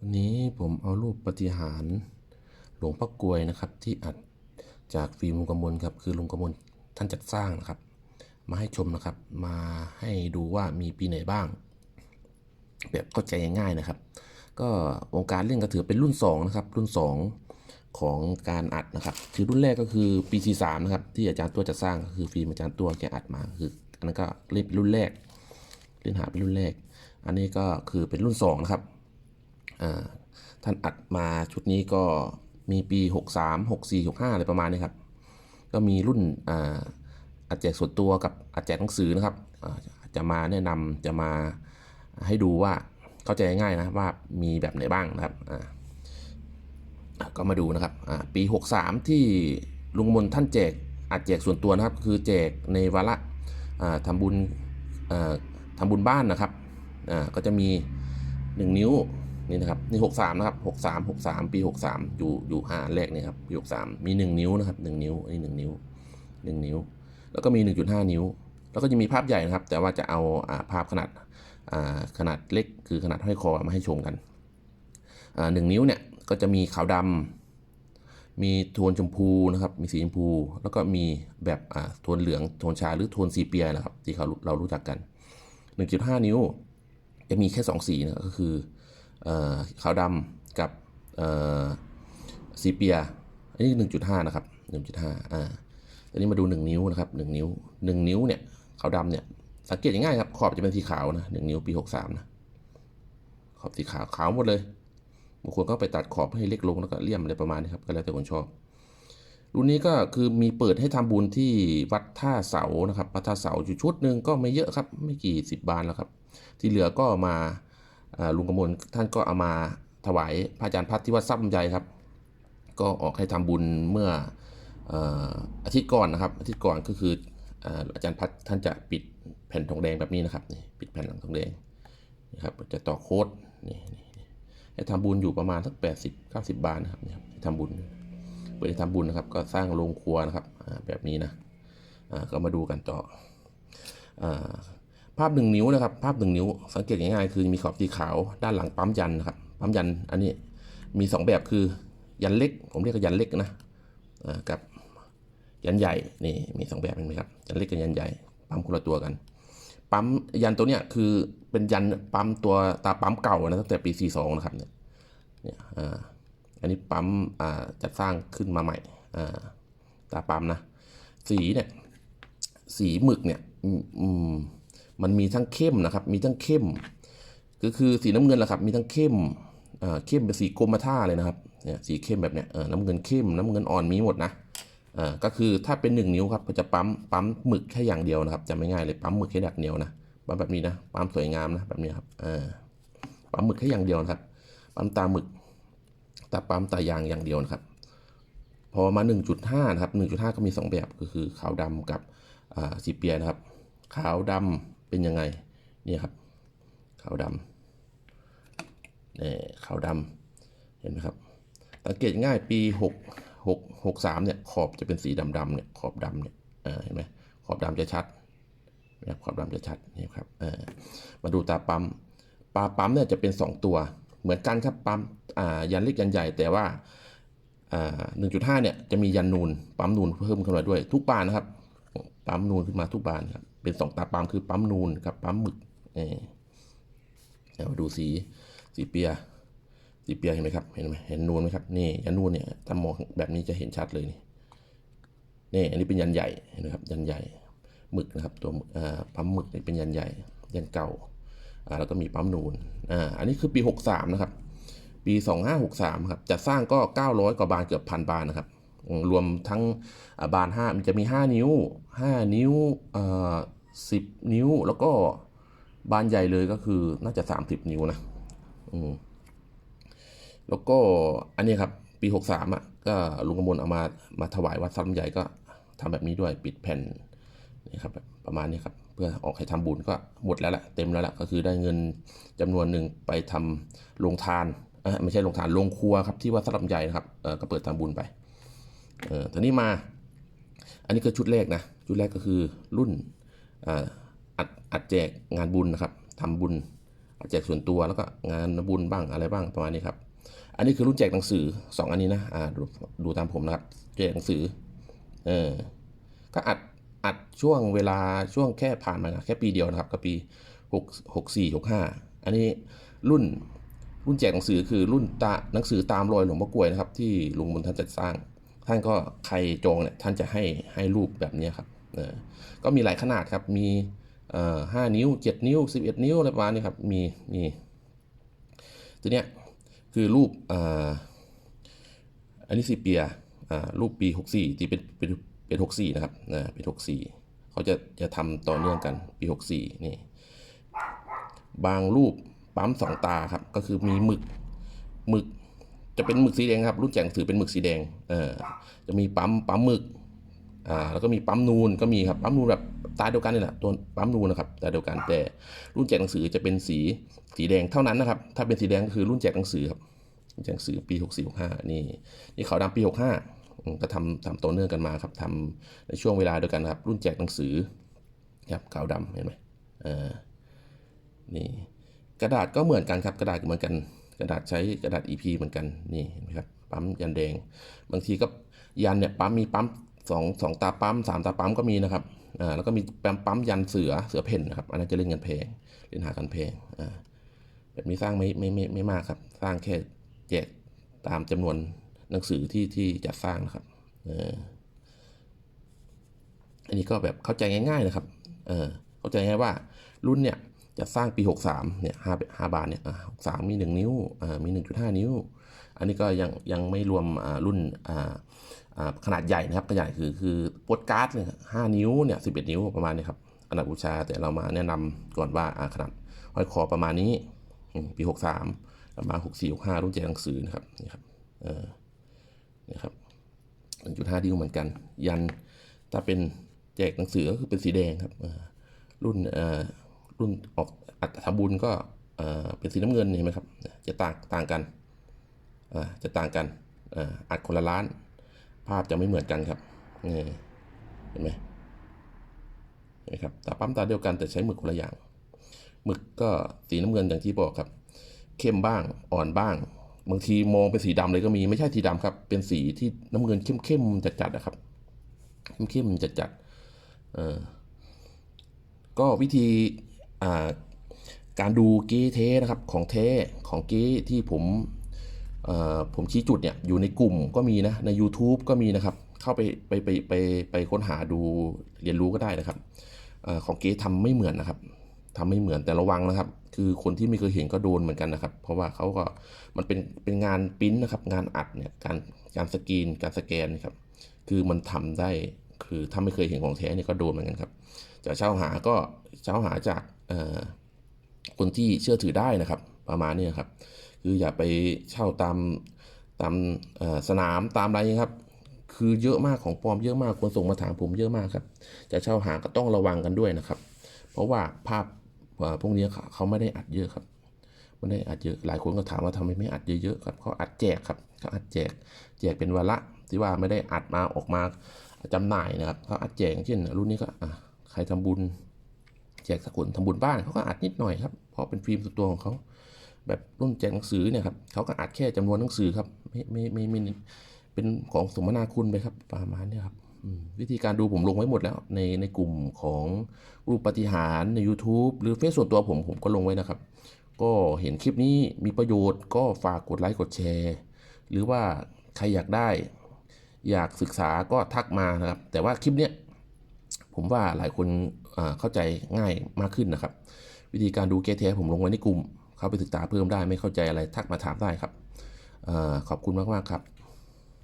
วันนี้ผมเอารูปปฏิหารหลวงพ่อกลวยนะครับ ที่อัดจากฟิล์มลุงกำมลครับคือลุงกำมลท่านจัดสร้างนะครับ มาให้ชมนะครับ มาให้ดูว่ามีปีไหนบ้าง แบบเข้าใจง่ายๆนะครับ ก็วงการเล่นก็ถือเป็นรุ่น2นะครับรุ่น 2 ของการอัดนะครับ คือรุ่นแรกก็คือปี43นะครับที่อาจารย์ตัวจะสร้างก็คือฟิล์มอาจารย์ตัวแกอัดมาคืออันนั้นก็เล่นเป็นรุ่นแรกเล่นหาเป็นรุ่นแรก อันนี้ก็คือเป็นรุ่น2นะครับ ท่านอัดมาชุดนี้ก็มีปี 63 64 65อะไรประมาณนี้ครับ ก็มีรุ่นอัดแจกส่วนตัวกับอัดแจกหนังสือนะครับจะมาแนะนำจะมาให้ดูว่าเข้าใจง่ายนะว่ามีแบบไหนบ้างนะครับก็มาดูนะครับปี 63 ที่ลุงมนท่านแจกอัดแจกส่วนตัวนะครับ คือแจกในวาระอ่าทำบุญอ่าทำบุญบ้านนะครับก็จะมี 1 นิ้ว นี่นะครับนี่หกสามนะครับหกสามหกสามปีหกสามอยู่อยู่หาแรกเนี่ยครับปีหกสามมี1นิ้วนะครับ1นิ้วอันนี้หนึ่งนิ้ว1นิ้ว แล้วก็มี1.5นิ้ว แล้วก็จะมีภาพใหญ่นะครับ แต่ว่าจะเอาภาพขนาดขนาดเล็กคือขนาดห้อยคอมาให้ชมกันหนึ่งนิ้วเนี่ยก็จะมีขาวดำมีโทนชมพูนะครับ มีสีชมพู แล้วก็มีแบบโทนเหลืองโทนชาหรือโทนสีเปียนะครับที่เขาเรารู้จักกัน 1.5 นิ้ว จะมีแค่ 2 สีนะก็คือ ขาวดำกับเอ่อสีเปีย อันนี้ 1.5 นะครับ 1.5 อ่าอันนี้มาดู 1 นิ้วนะครับ 1 นิ้ว 1 นิ้วเนี่ยขาวดำเนี่ย สังเกตง่ายครับ ขอบจะเป็นสีขาวนะ1นิ้วปี 63 นะ ขอบสีขาวขาวหมดเลยบางคนก็ไปตัดขอบให้เล็กลงแล้วก็เลี่ยมอะไรประมาณนี้ครับ ก็แล้วแต่คนชอบ รุ่นนี้ก็คือมีเปิดให้ทำบุญที่วัดท่าเสานะครับ วัดท่าเสาอยู่ชุดหนึ่งก็ไม่เยอะครับ ไม่กี่สิบบาทแล้วครับ ที่เหลือก็มา ลุงกำมลท่านก็เอามาถวายพระอาจารย์พัดที่วัดซับลำไยครับ ก็ออกให้ทำบุญเมื่อออาทิตย์ก่อนนะครับ อาทิตย์ก่อนก็คืออาอาจารย์พัดท่านจะปิดแผ่นทองแดงแบบนี้นะครับนี่ปิดแผ่นหลังทองแดงนะครับจะต่อโค้ดนี่นี่ให้ทำบุญอยู่ประมาณสักแปดสิบเก้าสิบบาทนะครับนี่ครับให้ทำบุญเปิดให้ทำบุญนะครับ ก็สร้างโรงครัวนะครับแบบนี้นะก็มาดูกันต่ออา ภาพหนึ่งนิ้วนะครับ ภาพหนึ่งนิ้ว สังเกตง่ายๆคือมีขอบสีขาวด้านหลังปั๊มยันนะครับปั๊มยันอันนี้มีสองแบบคือยันเล็ก ผมเรียกว่ายันเล็กนะกับยันใหญ่นี่มีสองแบบเห็นไหมครับยันเล็กกับยันใหญ่ปั๊มคนละตัวกัน ปั๊มยันตัวเนี้ยคือเป็นยันปั๊มตัวตาปั๊มเก่านะตั้งแต่ปี 42 นะครับเนี่ยเนี่ยอันนี้ปั๊มจัดสร้างขึ้นมาใหม่ตาปั๊มนะสีเนี่ยสีหมึกเนี่ยอืม มันมีทั้งเข้มนะครับ มีทั้งเข้ม ก็คือสีน้ำเงินแหละครับ มีทั้งเข้มเข้มเป็นสีกรมท่าเลยนะครับ เนี่ยสีเข้มแบบเนี้ยเออน้ำเงินเข้ม น้ำเงินอ่อนมีหมดนะอ่าก็คือถ้าเป็น 1 นิ้วครับก็จะปั๊มปั๊มหมึกแค่อย่างเดียวนะครับจะไม่ง่ายเลยปั๊มหมึกแค่แบบเดียวนะปั๊มแบบนี้นะปั๊มสวยงามนะแบบนี้ครับอ่าปั๊มหมึกแค่อย่างเดียวนะครับ ปั๊มตาหมึกตาปั๊มตายางอย่างเดียวนะครับ พอมา 1.5 นะครับ 1.5 ก็มี 2 แบบก็คือขาวดำกับสีเปียนะครับ ขาวดำ เป็นยังไงนี่ครับขาวดำนี่ขาวดำเห็นไหมครับสังเกตง่ายปี6 6 6 3เนี่ยขอบจะเป็นสีดำๆเนี่ยขอบดำเนี่ยเห็นไหมขอบดำจะชัดนะครับขอบดำจะชัดนี่ครับมาดูตาปั๊มปลาปั๊มเนี่ยจะเป็น 2 ตัวเหมือนกันครับปั๊มยันเล็กยันใหญ่แต่ว่าอ่า1.5เนี่ยจะมียันนูนปั๊มนูนเพิ่มขึ้นมาด้วยทุกบานนะครับปั๊มนูนขึ้นมาทุกบานครับ เป็นสองตาปั๊มคือปั๊มนูนกับปั๊มหมึกเออเดี๋ยวดูสีสีเปียสีเปียเห็นไหมครับเห็นไหมเห็นนูนไหมครับนี่ยันนูนเนี่ยถ้ามองแบบนี้จะเห็นชัดเลยนี่นี่อันนี้เป็นยันใหญ่เห็นไหมครับยันใหญ่หมึกนะครับตัวปั๊มหมึกนี่เป็นยันใหญ่ยันเก่าอ่าแล้วก็มีปั๊มนูนอ่าอันนี้คือปี 63 นะครับ ปี 2563 ครับจะสร้างก็ 900 กว่าบานเกือบพันบานนะครับรวมทั้งอ่าบาน5มันจะมี 5 นิ้ว 5 นิ้วอ่า 10 นิ้วแล้วก็บานใหญ่เลยก็คือน่าจะ 30 นิ้วนะอืมแล้วก็อันนี้ครับ ปี 63อะก็ลุงกำมลเอามามาถวายวัดซ้ำใหญ่ก็ทำแบบนี้ด้วยปิดแผ่นนี่ครับประมาณนี้ครับ เพื่อออกให้ทำบุญก็หมดแล้วละเต็มแล้วละก็คือได้เงินจำนวนหนึ่งไปทำโรงทานอ้ยไม่ใช่โรงทานโรงครัวครับที่วัดสลัมใหญ่นะครับเออก็เปิดทำบุญไปเออทีนี้มา อันนี้คือชุดแรกนะ ชุดแรกก็คือรุ่น อัดอัดแจกงานบุญนะครับทำบุญแจกส่วนตัวแล้วก็งานบุญบ้างอะไรบ้างประมาณนี้ครับ อันนี้คือรุ่นแจกหนังสือสองอันนี้นะอ่าดูดูตามผมนะครับแจกหนังสือเออก็อัดอัดช่วงเวลาช่วงแค่ผ่านมาแค่ปีเดียวนะครับก็ปีหกหกสี่หกห้าอันนี้รุ่นรุ่นแจกหนังสือคือรุ่นตาหนังสือตามรอยหลวงพ่อกลวยนะครับที่ลุงบุญท่านจัดสร้าง ท่านก็ใครจองเนี่ยท่านจะให้ให้รูปแบบนี้ครับ ก็มีหลายขนาดครับ มีห้านิ้วเจ็ดนิ้วสิบเอ็ดนิ้วอะไรประมาณนี้ครับ มีมีทีเนี้ยคือรูปอันนี้สิเปียรูปปี 64ที่เป็นเป็นเป็น64 นะครับนะเป็น 64 เขาจะจะทำต่อเนื่องกันปี 64 นี่ บางรูปปั๊มสองตาครับ ก็คือมีหมึกหมึกจะเป็นหมึกสีแดงครับ รุ่นแจงสือเป็นหมึกสีแดงเออจะมีปั๊มปั๊มหมึก อ่าแล้วก็มีปั๊มนูนก็มีครับปั๊มนูนแบบตาเดียวกันนี่แหละตัวปั๊มนูนนะครับตาเดียวกันแต่รุ่นแจกหนังสือจะเป็นสีสีแดงเท่านั้นนะครับ ถ้าเป็นสีแดงก็คือรุ่นแจกหนังสือครับรุ่นแจกหนังสือปี 64 65 นี่นี่ขาวดำปี 65 ก็ทำทำต่อเนื่องกันมาครับทำในช่วงเวลาเดียวกันครับ รุ่นแจกหนังสือครับขาวดำเห็นไหมเออนี่กระดาษก็เหมือนกันครับกระดาษเหมือนกัน กระดาษใช้กระดาษ EP เหมือนกันนี่เห็นไหมครับปั๊มยันแดง บางทีก็ยันเนี่ยปั๊มมีปั๊ม สองสองตาปั๊มสามตาปั๊มก็มีนะครับอ่าแล้วก็มีแปมปั๊มยันเสือเสือเพ่นนะครับ อันนั้นจะเล่นกันแพงเล่นหากันแพงอ่าแบบนี้สร้างไม่ไม่ไม่ไม่มากครับ สร้างแค่แจกตามจำนวนหนังสือที่ที่จะสร้างนะครับเอออันนี้ก็แบบเข้าใจง่ายๆนะครับเออเข้าใจง่ายว่ารุ่นเนี่ยจะสร้างปี 63เนี่ยห้าห้าบาทเนี่ยหกสามมี 1 นิ้วอ่ามี 1.5 นิ้ว อันนี้ก็ยังยังไม่รวมอ่ารุ่นอ่า ขนาดใหญ่นะครับขนาดใหญ่คือคือโปสการ์ดเนี่ยห้านิ้วเนี่ยสิบเอ็ดนิ้วประมาณนี้ครับขนาดบูชาแต่เรามาแนะนำก่อนว่าขนาดห้อยคอประมาณนี้ปีหกสามประมาณหกสี่หกห้ารุ่นแจกหนังสือนะครับนี่ครับเออนี่ครับหนึ่งจุดห้าดิ้วเหมือนกัน ยันถ้าเป็นแจกหนังสือก็คือเป็นสีแดงครับรุ่นเอ่อรุ่นออกอัตถบุญก็เอ่อเป็นสีน้ำเงินเห็นไหมครับจะต่างต่างกันอ่าจะต่างกันอ่าอัดคนละล้าน ภาพจะไม่เหมือนกันครับนี่เห็นไหมเห็นไหมครับตาปั๊มตาเดียวกันแต่ใช้หมึกคนละอย่างหมึกก็สีน้ำเงินอย่างที่บอกครับ เข้มบ้างอ่อนบ้าง บางทีมองเป็นสีดำเลยก็มีไม่ใช่สีดำครับ เป็นสีที่น้ำเงินเข้มๆจัดๆนะครับ เข้มๆจัดๆเออก็วิธีอ่าการดูเก้เทนะครับของเทของเก้ที่ผม ผมชี้จุดเนี่ยอยู่ในกลุ่มก็มีนะ ใน YouTube ก็มีนะครับ เข้าไปไปไปไปไปค้นหาดูเรียนรู้ก็ได้นะครับอของเก๊ทำไม่เหมือนนะครับทำไม่เหมือนแต่ระวังนะครับ คือคนที่ไม่เคยเห็นก็โดนเหมือนกันนะครับ เพราะว่าเขาก็มันเป็นเป็นงานปริ้นนะครับ งานอัดเนี่ยการการสกรีนการสแกนครับ คือมันทำได้คือถ้าไม่เคยเห็นของแท้เนี่ยก็โดนเหมือนกันครับจะเช่าหาก็เช่าหาจากคนที่เชื่อถือได้นะครับ ประมาณนี้ครับ คืออย่าไปเช่าตามตามสนามตามอะไรครับ คือเยอะมากของปลอมเยอะมากคนส่งมาถามผมเยอะมากครับ จะเช่าหาก็ต้องระวังกันด้วยนะครับ เพราะว่าภาพพวกนี้เขาไม่ได้อัดเยอะครับไม่ได้อัดเยอะหลายคนก็ถามว่าทำไมไม่อัดเยอะๆครับเขาอัดแจกครับเขาอัดแจก แจกเป็นวาระที่ว่าไม่ได้อัดมาออกมาจำหน่ายนะครับเขาอัดแจกเช่น รุ่นนี้ก็ใครทำบุญ แจกสักคนทำบุญบ้านเขาก็อัดนิดหน่อยครับเพราะเป็นฟิล์มส่วนตัวของเขา แบบรุ่นแจกหนังสือเนี่ยครับเขาก็อัดแค่จำนวนหนังสือครับ ไม่ไม่ไม่ไม่เป็นของสมนาคุณไปครับประมาณเนี้ยครับวิธีการดูผมลงไว้หมดแล้ว ในในกลุ่มของรูปปฏิหารใน YouTube หรือเฟซส่วนตัวผมผมก็ลงไว้นะครับ ก็เห็นคลิปนี้มีประโยชน์ก็ฝากกดไลค์กดแชร์ หรือว่าใครอยากได้ อยากศึกษาก็ทักมานะครับ แต่ว่าคลิปเนี้ยผมว่าหลายคนเข้าใจง่ายมากขึ้นนะครับ วิธีการดูเกทแท้ผมลงไว้ในกลุ่ม เข้าไปศึกษาเพิ่มได้ไม่เข้าใจอะไรทักมาถามได้ครับอขอบคุณมากๆครับ